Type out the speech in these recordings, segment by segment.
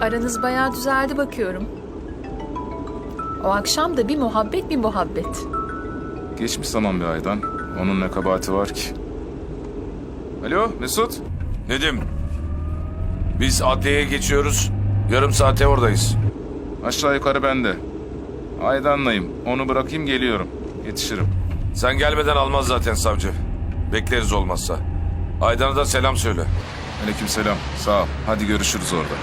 Aranız bayağı düzeldi bakıyorum. O akşam da bir muhabbet bir muhabbet. Geçmiş zaman bir aydan. Onun ne kabahati var ki? Alo Mesut. Nedim. Biz adliyeye geçiyoruz. Yarım saate oradayız. Aşağı yukarı bende. Aydan'layım. Onu bırakayım geliyorum. Yetişirim. Sen gelmeden almaz zaten savcı. Bekleriz olmazsa. Aydan'a da selam söyle. Aleykümselam. Sağ ol. Hadi görüşürüz orada.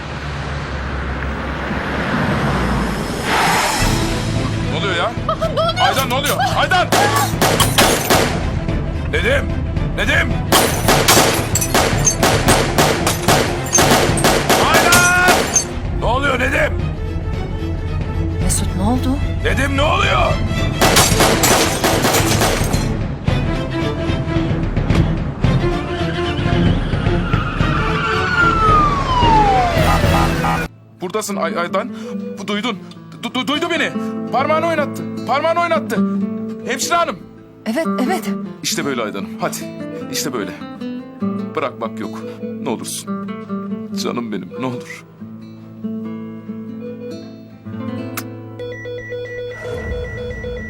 Ne oluyor ya? Aydan ne oluyor? Aydan! Nedim! Nedim! Aydan! Ne oluyor Nedim? Mesut ne oldu? Nedim ne oluyor? Buradasın Ay Aydan. Bu duydun. Du- du- duydu beni. Parmağını oynattı. Parmağını oynattı. Hemşire hanım. Evet evet. İşte böyle Aydan'ım. Hadi. İşte böyle. Bırakmak yok. Ne olursun. Canım benim ne olur.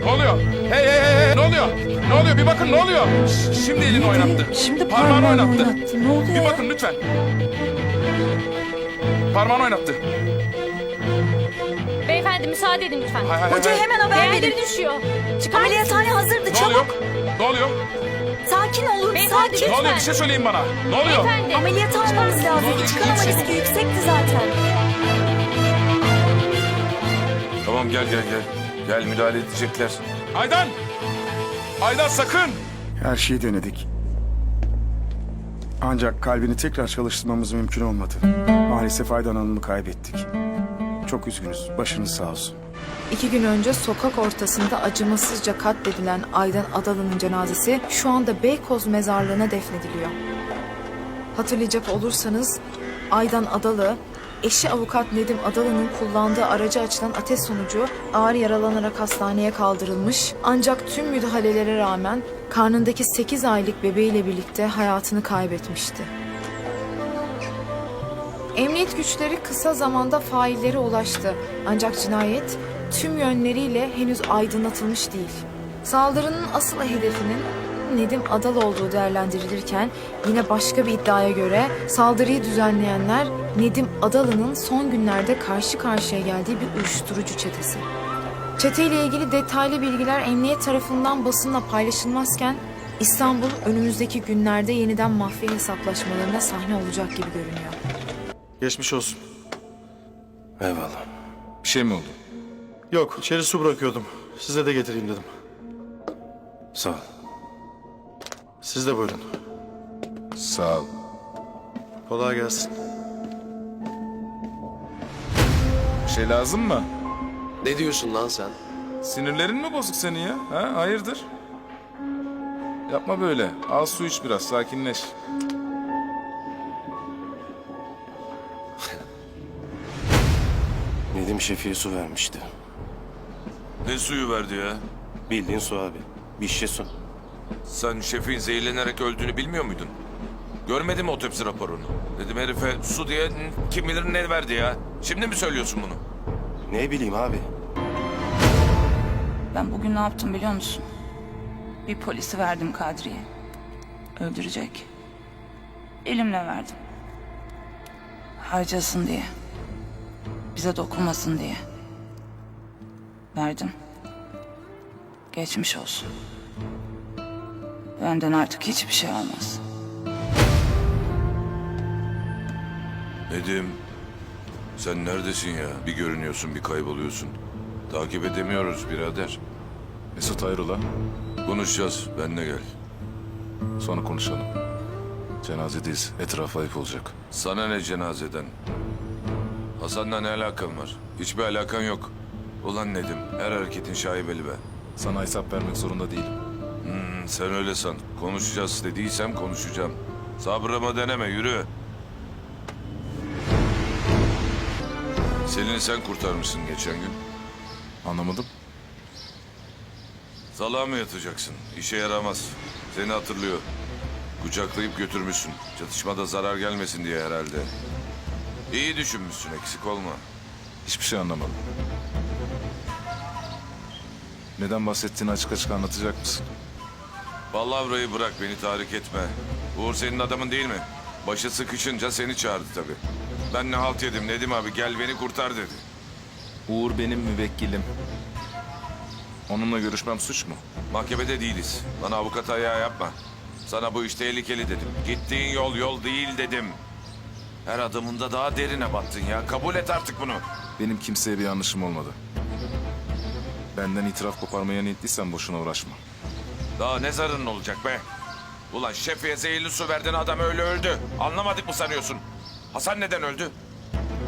Ne oluyor? Hey hey hey hey ne oluyor? Ne oluyor? Bir bakın ne oluyor? Ş- şimdi elini oynattı. Şimdi Parmağını oynattı. oynattı. Ne oluyor Bir ya? bakın lütfen. Parmağını oynattı. Beyefendi müsaade edin lütfen. Hay hay hay. Hocaya hemen haber Değerleri verin. düşüyor. Çıkar Ameliyathane hazırdı Ne oluyor? çabuk. Ne oluyor? Sakin olun Beyefendi, sakin. Ne oluyor? Bir şey söyleyin bana. Ne oluyor? Beyefendi. Ameliyat almamız lazım. misin? riski yüksekti zaten. Tamam gel gel gel. Gel müdahale edecekler. Aydan! Aydan sakın! Her şeyi denedik. Ancak kalbini tekrar çalıştırmamız mümkün olmadı. Maalesef Aydan Hanım'ı kaybettik. Çok üzgünüz. Başınız sağ olsun. İki gün önce sokak ortasında acımasızca katledilen Aydan Adalı'nın cenazesi şu anda Beykoz mezarlığına defnediliyor. Hatırlayacak olursanız Aydan Adalı, eşi avukat Nedim Adalı'nın kullandığı aracı açılan ateş sonucu ağır yaralanarak hastaneye kaldırılmış ancak tüm müdahalelere rağmen karnındaki 8 aylık bebeğiyle birlikte hayatını kaybetmişti. Emniyet güçleri kısa zamanda faillere ulaştı. Ancak cinayet tüm yönleriyle henüz aydınlatılmış değil. Saldırının asıl hedefinin Nedim Adal olduğu değerlendirilirken yine başka bir iddiaya göre saldırıyı düzenleyenler Nedim Adalı'nın son günlerde karşı karşıya geldiği bir uyuşturucu çetesi. Çeteyle ilgili detaylı bilgiler emniyet tarafından basınla paylaşılmazken İstanbul önümüzdeki günlerde yeniden mafya hesaplaşmalarına sahne olacak gibi görünüyor. Geçmiş olsun. Eyvallah. Bir şey mi oldu? Yok, içeri su bırakıyordum. Size de getireyim dedim. Sağ ol. Siz de buyurun. Sağ ol. Kolay gelsin. Bir şey lazım mı? Ne diyorsun lan sen? Sinirlerin mi bozuk senin ya? Ha? Hayırdır? Yapma böyle. Al su iç biraz. Sakinleş. Şefik'e su vermişti. Ne suyu verdi ya? Bildiğin su abi. Bir şişe su. Sen şefin zehirlenerek öldüğünü bilmiyor muydun? Görmedin mi otopsi raporunu? Dedim herife su diye kim bilir ne verdi ya. Şimdi mi söylüyorsun bunu? Ne bileyim abi. Ben bugün ne yaptım biliyor musun? Bir polisi verdim Kadri'ye. Öldürecek. Elimle verdim. Harcasın diye. Bize dokunmasın diye. Verdim. Geçmiş olsun. Benden artık hiçbir şey almaz. Nedim, sen neredesin ya? Bir görünüyorsun, bir kayboluyorsun. Takip edemiyoruz birader. Mesut hayrola? Konuşacağız, benle gel. Sonra konuşalım. Cenazedeyiz. Etraf ayıp olacak. Sana ne cenazeden? Hasan'la ne alakan var? Hiçbir alakan yok. Ulan Nedim, her hareketin şaibeli be. Sana hesap vermek zorunda değilim. Hmm, sen öyle san. Konuşacağız dediysem konuşacağım. Sabrımı deneme, yürü. Selin'i sen kurtarmışsın geçen gün. Anlamadım. Salağa mı yatacaksın? İşe yaramaz. Seni hatırlıyor. Kucaklayıp götürmüşsün. Çatışmada zarar gelmesin diye herhalde. İyi düşünmüşsün eksik olma. Hiçbir şey anlamadım. Neden bahsettiğini açık açık anlatacak mısın? Vallahi burayı bırak beni tahrik etme. Uğur senin adamın değil mi? Başı sıkışınca seni çağırdı tabii. Ben ne halt yedim Nedim abi gel beni kurtar dedi. Uğur benim müvekkilim. Onunla görüşmem suç mu? Mahkemede değiliz. Bana avukat ayağı yapma. Sana bu iş tehlikeli dedim. Gittiğin yol yol değil dedim. Her adımında daha derine battın ya. Kabul et artık bunu. Benim kimseye bir yanlışım olmadı. Benden itiraf koparmaya niyetliysen boşuna uğraşma. Daha ne zararın olacak be? Ulan şefiye zehirli su verdin adam öyle öldü. Anlamadık mı sanıyorsun? Hasan neden öldü?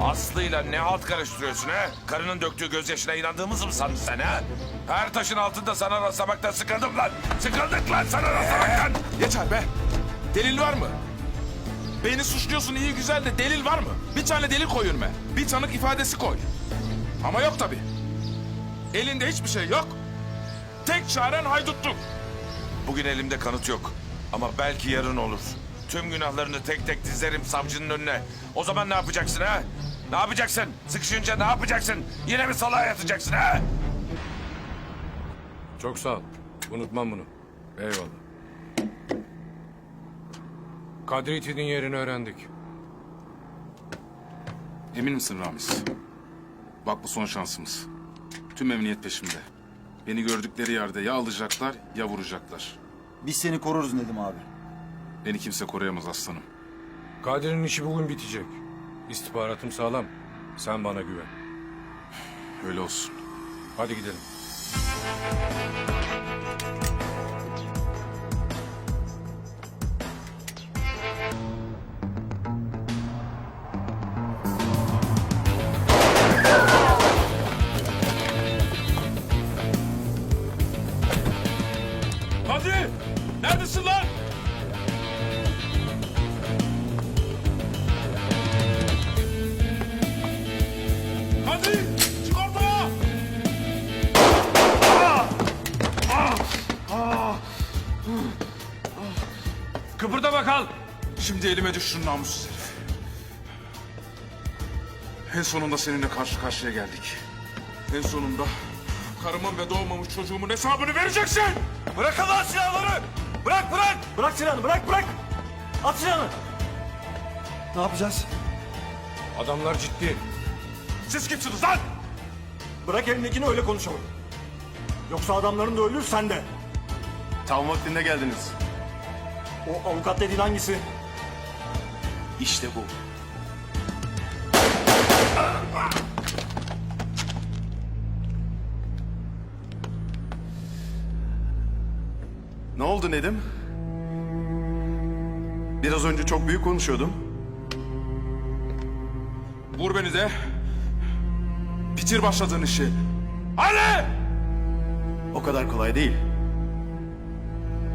Aslı'yla ne halt karıştırıyorsun ha? Karının döktüğü gözyaşına inandığımızı mı sandın sen ha? Her taşın altında sana rastlamaktan sıkıldım lan. Sıkıldık lan sana rastlamaktan. Yeter be! Delil var mı? Beni suçluyorsun iyi güzel de delil var mı? Bir tane delil koy önüme. Bir tanık ifadesi koy. Ama yok tabii. Elinde hiçbir şey yok. Tek çaren haydutluk. Bugün elimde kanıt yok. Ama belki yarın olur. Tüm günahlarını tek tek dizerim savcının önüne. O zaman ne yapacaksın ha? Ne yapacaksın? Sıkışınca ne yapacaksın? Yine mi salağa yatacaksın ha? Çok sağ ol. Unutmam bunu. Eyvallah. Kadri yerini öğrendik. Emin misin Ramiz? Bak bu son şansımız. Tüm emniyet peşimde. Beni gördükleri yerde ya alacaklar ya vuracaklar. Biz seni koruruz Nedim abi. Beni kimse koruyamaz aslanım. Kadir'in işi bugün bitecek. İstihbaratım sağlam. Sen bana güven. Öyle olsun. Hadi gidelim. Kıpırda bakalım. Şimdi elime düştün namussuz herif. En sonunda seninle karşı karşıya geldik. En sonunda karımın ve doğmamış çocuğumun hesabını vereceksin. Bırakın lan silahları! Bırak bırak! Bırak silahını bırak bırak! At silahını! Ne yapacağız? Adamlar ciddi. Siz kimsiniz lan? Bırak elindekini öyle konuşalım. Yoksa adamların da ölür sen de. Tam vaktinde geldiniz. O avukat dediğin hangisi? İşte bu. Ne oldu Nedim? Biraz önce çok büyük konuşuyordum. Vur beni de. Bitir başladığın işi. Hadi! O kadar kolay değil.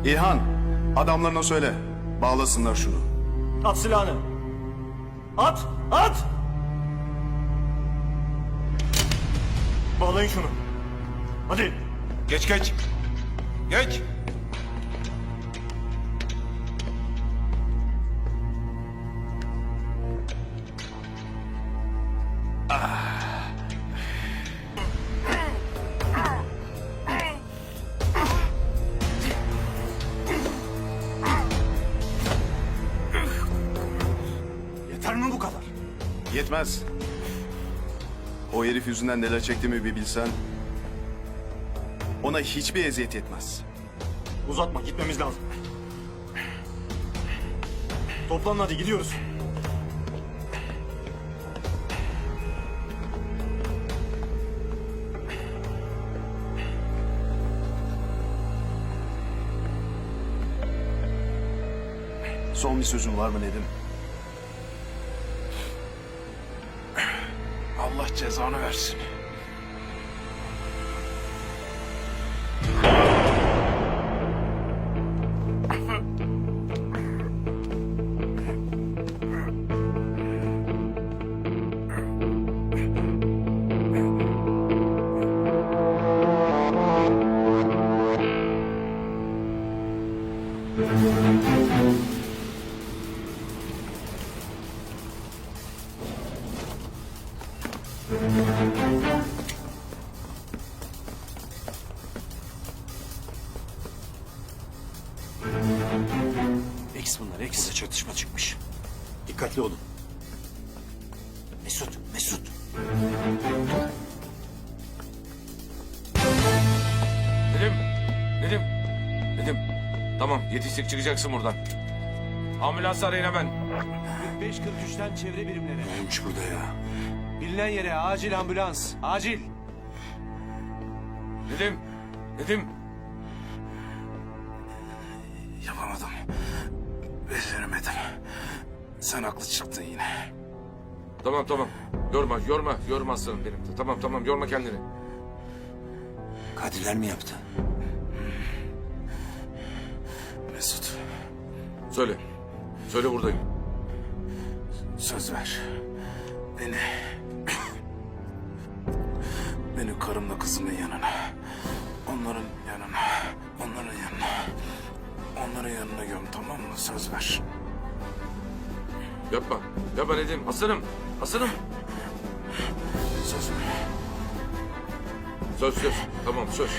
İlhan, adamlarına söyle. Bağlasınlar şunu. At silahını. At! At! Bağlayın şunu. Hadi. Geç geç. Geç. Yetmez. O herif yüzünden neler çektiğimi bir bilsen... ...ona hiçbir eziyet etmez. Uzatma gitmemiz lazım. Toplanın hadi gidiyoruz. Son bir sözün var mı Nedim? Allah cezanı versin. Çatışma çıkmış. Dikkatli olun. Mesut, Mesut. Nedim, Nedim, Nedim. Tamam yetiştik çıkacaksın buradan. Ambulans arayın hemen. 543'ten çevre birimlere. Neymiş burada ya? Bilinen yere acil ambulans. Acil. Nedim, Nedim. Yapamadım. Beceremedim. Sen haklı çıktın yine. Tamam tamam. Yorma, yorma, yorma aslanım benim. Tamam tamam yorma kendini. Katiller mi yaptı? Mesut Söyle. Söyle buradayım. söz ver. Beni... Beni karımla kızımın yanına. Onların yanına. Onların yanına. Onların yanına göm tamam mı? Söz ver. Yapma. Yapma Nedim. Aslanım. Aslanım. Söz ver. Söz söz. Tamam söz.